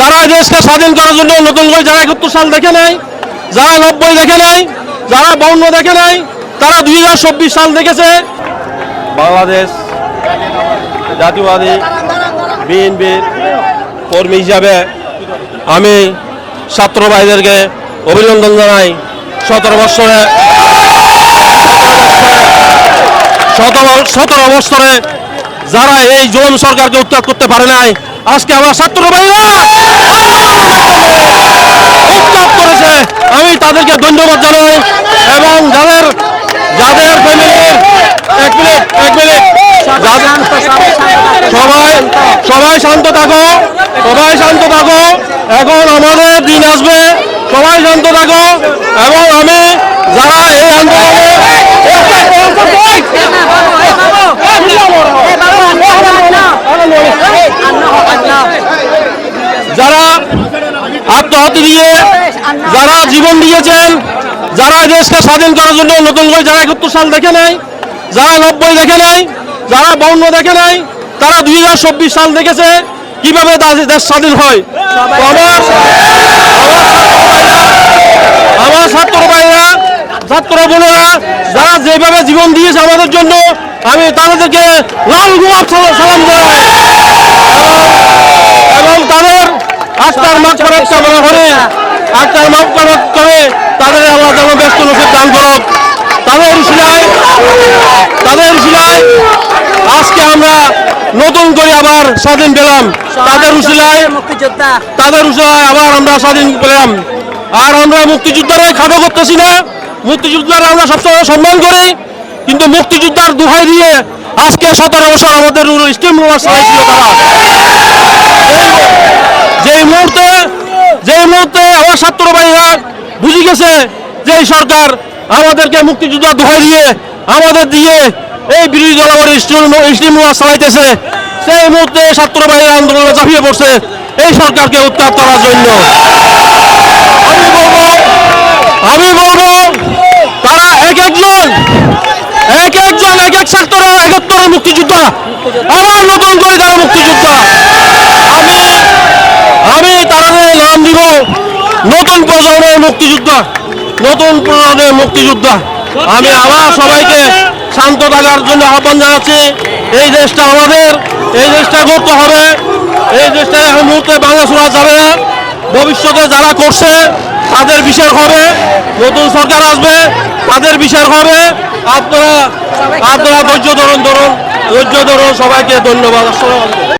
যারা দেশকে স্বাধীন করার জন্য নতুন করে যারা একাত্তর সাল দেখে নাই, যারা নব্বই দেখে নাই, যারা বাউন্ন দেখে নাই, তারা দুই হাজার চব্বিশ সাল দেখেছে। বাংলাদেশ, জাতীয়বাদী বিএনপির কর্মী হিসাবে আমি ছাত্র ভাইদেরকে অভিনন্দন জানাই। সতেরো বছরে সতেরো বছরে যারা এই জোন সরকারকে উত্তর করতে পারে নাই আজকে আমার ছাত্র ভাইরা করেছে। আমি তাদেরকে ধন্যবাদ জানাই এবং যাদের যাদের সবাই সবাই শান্ত থাকো, সবাই শান্ত থাকো। এখন আমাদের দিন আসবে, সবাই শান্ত থাকো। এবং আমি যারা এই আন্দোলনে আত্মহত্যা দিয়ে যারা জীবন দিয়েছেন, যারা দেশকে স্বাধীন করার জন্য নতুন করে যারা একাত্তর সাল দেখে নাই, যারা নব্বই দেখে নাই, যারা বাউন্ন দেখে নাই, তারা দুই হাজার চব্বিশ সাল দেখেছে কীভাবে দেশ স্বাধীন হয়। আমার ছাত্র ভাইরা ছাত্র বোনেরা, যারা যেভাবে জীবন দিয়েছে আমাদের জন্য, আমি তাদেরকে লাল গোলাপ সালাম সালাম জানাই এবং তাদের আত্মার মাঠ করার কামনা করে আত্মার মাঠ করে তাদের আল্লাহ যেন ব্যস্ত নসিব দান করক তাদের শিলায় তাদের শিলায় আজকে আমরা নতুন করে আবার স্বাধীন পেলাম। তাদের উশিলায় তাদের উশিলায় আবার আমরা স্বাধীন পেলাম। আর আমরা মুক্তিযোদ্ধারে খাটো করতেছি না। মুক্তিযোদ্ধারা আমরা সবসময় সম্মান করি কিন্তু মুক্তিযোদ্ধার দোহাই দিয়ে আজকে সতেরো বছর আমাদের স্টিম রোলার চালাইছিল তারা। যেই মুহূর্তে যেই মুহূর্তে আমার ছাত্র ভাইরা বুঝে গেছে যে সরকার আমাদেরকে মুক্তিযোদ্ধা দোহাই দিয়ে, আমাদের দিয়ে এই বিরোধী দল আমার স্টিম চালাইতেছে। সেই মুহূর্তে ছাত্র ভাইরা আন্দোলনে ঝাঁপিয়ে পড়ছে এই সরকারকে উৎখাত করার জন্য। আমি বলব তারা এক একজন এক একজন, এক এক সেক্টর একাত্তরের মুক্তিযোদ্ধা। আবার নতুন করে তারা মুক্তিযোদ্ধা আমি আমি তাদের নাম দিব নতুন প্রজন্মের মুক্তিযোদ্ধা, নতুন প্রজন্মের মুক্তিযোদ্ধা। আমি আবার সবাইকে শান্ত থাকার জন্য আহ্বান জানাচ্ছি, এই দেশটা আমাদের, এই দেশটা করতে হবে, এই দেশটা এখন মুহূর্তে বাংলা শোনা যাবে না, ভবিষ্যতে যারা করছে, তাদের বিচার হবে, নতুন সরকার আসবে, তাদের বিচার হবে। আপনারা আপনারা ধৈর্য ধরুন ধরুন, ধৈর্য ধরুন, সবাইকে ধন্যবাদ